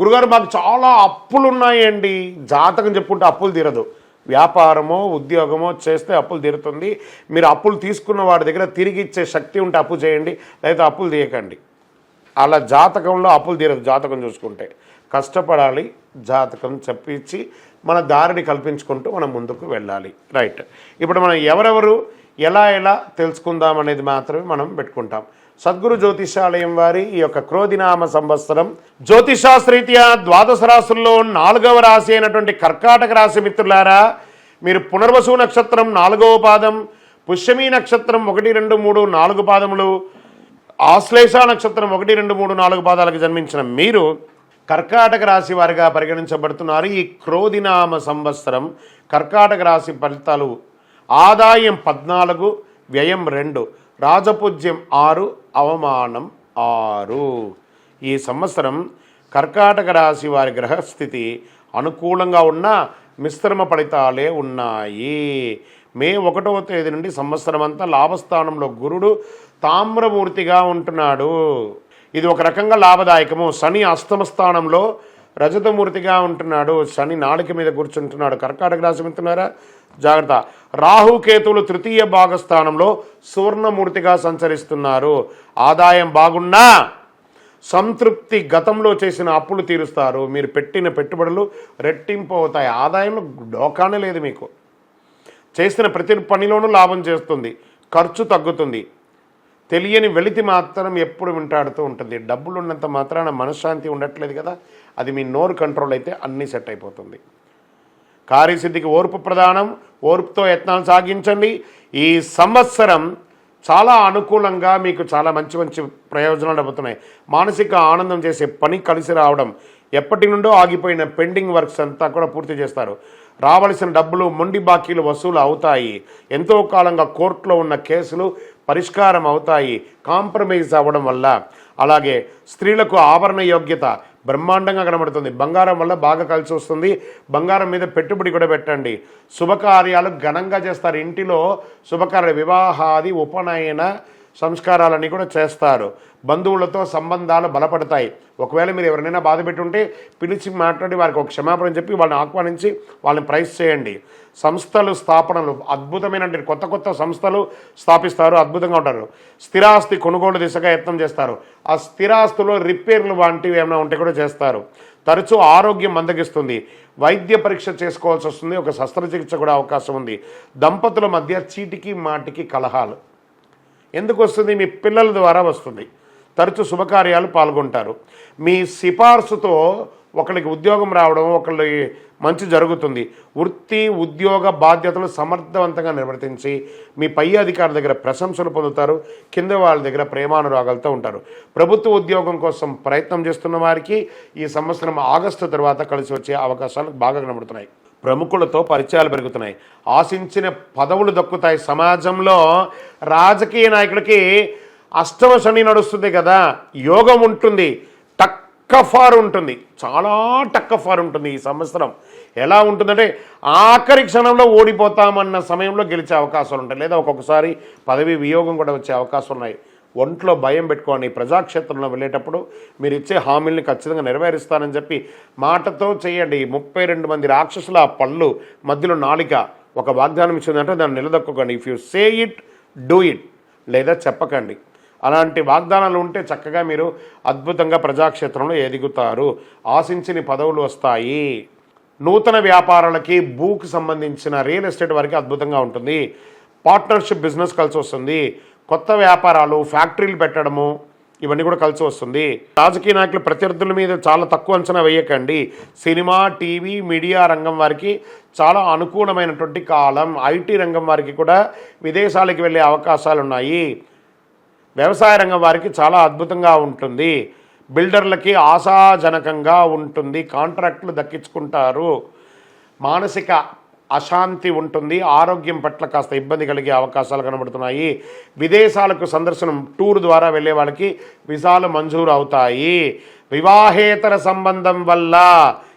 గురుగారు మాకు చాలా అప్పులు ఉన్నాయండి జాతకం చెప్పుకుంటే అప్పులు తీరదు. వ్యాపారమో ఉద్యోగమో చేస్తే అప్పులు తీరుతుంది. మీరు అప్పులు తీసుకున్న వాడి దగ్గర తిరిగి ఇచ్చే శక్తి ఉంటే అప్పు చేయండి. లేదా అప్పులు తీయకండి. అలా జాతకంలో అప్పులు తీరదు జాతకం చూసుకుంటే. కష్టపడాలి జాతకం చెప్పించి మన దారిని కల్పించుకుంటూ మనం ముందుకు వెళ్ళాలి. రైట్. ఇప్పుడు మనం ఎవరెవరు ఎలా ఎలా తెలుసుకుందాం అనేది మాత్రమే మనం పెట్టుకుంటాం. సద్గురు జ్యోతిషాలయం వారి ఈ యొక్క క్రోధినామ సంవత్సరం. జ్యోతిషాస్త్రీత్యా ద్వాదశ రాశుల్లో నాలుగవ రాశి అయినటువంటి కర్కాటక రాశి మిత్రులారా మీరు పునర్వసు నక్షత్రం నాలుగవ పాదం పుష్యమీ నక్షత్రం ఒకటి రెండు మూడు నాలుగు పాదములు ఆశ్లేష నక్షత్రం ఒకటి రెండు మూడు నాలుగు పాదాలకు జన్మించిన మీరు కర్కాటక రాశి వారిగా పరిగణించబడుతున్నారు. ఈ క్రోధినామ సంవత్సరం కర్కాటక రాశి ఫలితాలు ఆదాయం పద్నాలుగు వ్యయం రెండు. రాజపూజ్యం ఆరు అవమానం ఆరు. ఈ సంవత్సరం కర్కాటక రాశి వారి గ్రహస్థితి అనుకూలంగా ఉన్న మిశ్రమ ఫలితాలే ఉన్నాయి. మే ఒకటవ తేదీ నుండి సంవత్సరం అంతా లాభస్థానంలో గురుడు తామ్రమూర్తిగా ఉంటున్నాడు. ఇది ఒక రకంగా లాభదాయకము. శని అష్టమ స్థానంలో రజతమూర్తిగా ఉంటున్నాడు శని నాలుక మీద కూర్చుంటున్నాడు. కర్కాటక రాశి మిత్రులారా జాగ్రత్త. రాహుకేతువులు తృతీయ భాగస్థానంలో సువర్ణమూర్తిగా సంచరిస్తున్నారు. ఆదాయం బాగున్నా సంతృప్తి గతంలో చేసిన అప్పులు తీరుస్తారు. మీరు పెట్టిన పెట్టుబడులు రెట్టింపు అవుతాయి. ఆదాయంలో డోకానే లేదు మీకు. చేసిన ప్రతి పనిలోనూ లాభం చేస్తుంది. ఖర్చు తగ్గుతుంది. తెలియని వెలితి మాత్రం ఎప్పుడు వెంటాడుతూ ఉంటుంది. డబ్బులు ఉన్నంత మాత్రాన మనశ్శాంతి ఉండట్లేదు కదా. అది మీ నోరు కంట్రోల్ అయితే అన్నీ సెట్ అయిపోతుంది. కార్యసిద్ధికి ఓర్పు ప్రధానం ఓర్పుతో యత్నాలు సాగించండి. ఈ సంవత్సరం చాలా అనుకూలంగా మీకు చాలా మంచి మంచి ప్రయోజనాలు అవుతున్నాయి మానసిక ఆనందం చేసే పని కలిసి రావడం ఎప్పటి నుండో ఆగిపోయిన పెండింగ్ వర్క్స్ అంతా కూడా పూర్తి చేస్తారు. రావలసిన డబ్బులు మొండి బాకీలు వసూలు అవుతాయి. ఎంతో కాలంగా కోర్టులో ఉన్న కేసులు పరిష్కారం అవుతాయి. కాంప్రమైజ్ అవ్వడం వల్ల. అలాగే స్త్రీలకు ఆభరణ యోగ్యత బ్రహ్మాండంగా కనబడుతుంది. బంగారం వల్ల బాగా కలిసి వస్తుంది. బంగారం మీద పెట్టుబడి కూడా పెట్టండి. శుభకార్యాలు ఘనంగా చేస్తారు. ఇంటిలో శుభకార్య వివాహాది ఉపనయన సంస్కారాలన్నీ కూడా చేస్తారు. బంధువులతో సంబంధాలు బలపడతాయి. ఒకవేళ మీరు ఎవరినైనా బాధ పెట్టుంటే పిలిచి మాట్లాడి వారికి ఒక క్షమాపణ చెప్పి వాళ్ళని ఆహ్వానించి వాళ్ళని ప్రైస్ చేయండి. సంస్థలు స్థాపనలు అద్భుతమైన కొత్త కొత్త సంస్థలు స్థాపిస్తారు అద్భుతంగా ఉంటారు. స్థిరాస్తి కొనుగోలు దిశగా యత్నం చేస్తారు. ఆ స్థిరాస్తులో రిపేర్లు వంటివి ఏమైనా ఉంటే కూడా చేస్తారు. తరచూ ఆరోగ్యం మందగిస్తుంది. వైద్య పరీక్ష చేసుకోవాల్సి వస్తుంది. ఒక శస్త్రచికిత్స కూడా అవకాశం ఉంది. దంపతుల మధ్య చీటికి మాటికి కలహాలు. ఎందుకు వస్తుంది మీ పిల్లల ద్వారా వస్తుంది. తరచు శుభకార్యాలు పాల్గొంటారు. మీ సిఫార్సుతో ఒకరికి ఉద్యోగం రావడం ఒకళ్ళకి మంచి జరుగుతుంది. వృత్తి ఉద్యోగ బాధ్యతలు సమర్థవంతంగా నిర్వర్తించి మీ పై అధికారి దగ్గర ప్రశంసలు పొందుతారు. కింద వాళ్ళ దగ్గర ప్రేమానురాగాలతో ఉంటారు. ప్రభుత్వ ఉద్యోగం కోసం ప్రయత్నం చేస్తున్న వారికి ఈ సంవత్సరం ఆగస్టు తర్వాత కలిసి వచ్చే అవకాశాలు బాగా కనబడుతున్నాయి. ప్రముఖులతో పరిచయాలు పెరుగుతున్నాయి. ఆశించిన పదవులు దక్కుతాయి. సమాజంలో రాజకీయ నాయకుడికి అష్టమ శని నడుస్తుంది కదా. యోగం ఉంటుంది. టక్కఫార్ ఉంటుంది. చాలా టక్కఫార్ ఉంటుంది ఈ సంవత్సరం. ఎలా ఉంటుందంటే ఆఖరి క్షణంలో ఓడిపోతామన్న సమయంలో గెలిచే అవకాశాలు ఉంటాయి. లేదా ఒక్కొక్కసారి పదవి వియోగం కూడా వచ్చే అవకాశం ఉన్నాయి. ఒంట్లో భయం పెట్టుకోండి. ప్రజాక్షేత్రంలో వెళ్ళేటప్పుడు మీరు ఇచ్చే హామీల్ని ఖచ్చితంగా నెరవేరుస్తానని చెప్పి మాటతో చేయండి. ముప్పై రెండు మంది రాక్షసుల పళ్ళు మధ్యలో నాలిక ఒక వాగ్దానం ఇచ్చిందంటే దాన్ని నిలదొక్కకండి. If you say it do it లేదా చెప్పకండి. అలాంటి వాగ్దానాలు ఉంటే చక్కగా మీరు అద్భుతంగా ప్రజాక్షేత్రంలో ఎదుగుతారు. ఆశించిన పదవులు వస్తాయి. నూతన వ్యాపారాలకి భూకి సంబంధించిన రియల్ ఎస్టేట్ వారికి అద్భుతంగా ఉంటుంది. పార్ట్నర్షిప్ బిజినెస్ కలిసి వస్తుంది. కొత్త వ్యాపారాలు ఫ్యాక్టరీలు పెట్టడము ఇవన్నీ కూడా కలిసి వస్తుంది. రాజకీయ నాయకులు ప్రత్యర్థుల మీద చాలా తక్కువ అంచనా వేయకండి. సినిమా టీవీ మీడియా రంగం వారికి చాలా అనుకూలమైనటువంటి కాలం. ఐటీ రంగం వారికి కూడా విదేశాలకు వెళ్ళే అవకాశాలు ఉన్నాయి. వ్యవసాయ రంగం వారికి చాలా అద్భుతంగా ఉంటుంది. బిల్డర్లకి ఆశాజనకంగా ఉంటుంది. కాంట్రాక్టులు దక్కించుకుంటారు. మానసిక అశాంతి ఉంటుంది ఆరోగ్యం పట్ల కాస్త ఇబ్బంది కలిగే అవకాశాలు కనబడుతున్నాయి. విదేశాలకు సందర్శనం టూర్ ద్వారా వెళ్ళే వాళ్ళకి విసాలు మంజూరు అవుతాయి. వివాహేతర సంబంధం వల్ల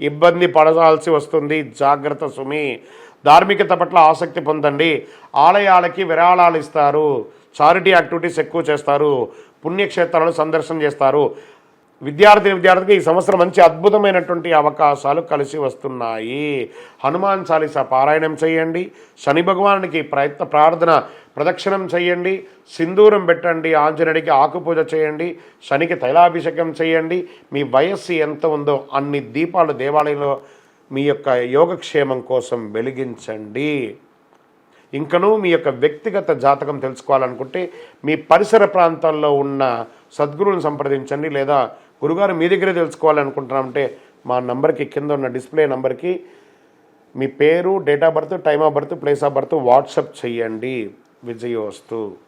ఇబ్బంది పడాల్సి వస్తుంది. జాగ్రత్త సుమి. ధార్మికత పట్ల ఆసక్తి పొందండి. ఆలయాలకి విరాళాలు ఇస్తారు. చారిటీ యాక్టివిటీస్ ఎక్కువ చేస్తారు. పుణ్యక్షేత్రాలను సందర్శన చేస్తారు. విద్యార్థి విద్యార్థికి ఈ సంవత్సరం మంచి అద్భుతమైనటువంటి అవకాశాలు కలిసి వస్తున్నాయి. హనుమాన్ చాలీస పారాయణం చేయండి. శని భగవానునికి ప్రయత్న ప్రార్థన ప్రదక్షిణం చేయండి. సింధూరం పెట్టండి. ఆంజనేయుడికి ఆకుపూజ చేయండి. శనికి తైలాభిషేకం చేయండి. మీ వయస్సు ఎంత ఉందో అన్ని దీపాలు దేవాలయంలో మీ యొక్క యోగక్షేమం కోసం వెలిగించండి. ఇంకనూ మీ యొక్క వ్యక్తిగత జాతకం తెలుసుకోవాలనుకుంటే మీ పరిసర ప్రాంతాల్లో ఉన్న సద్గురువుని సంప్రదించండి లేదా గురుగారు మీ దగ్గరే తెలుసుకోవాలనుకుంటున్నామంటే మా నంబర్కి కింద ఉన్న డిస్ప్లే నంబర్కి మీ పేరు date of birth time of birth place of birth WhatsApp చేయండి. విజయోస్తు.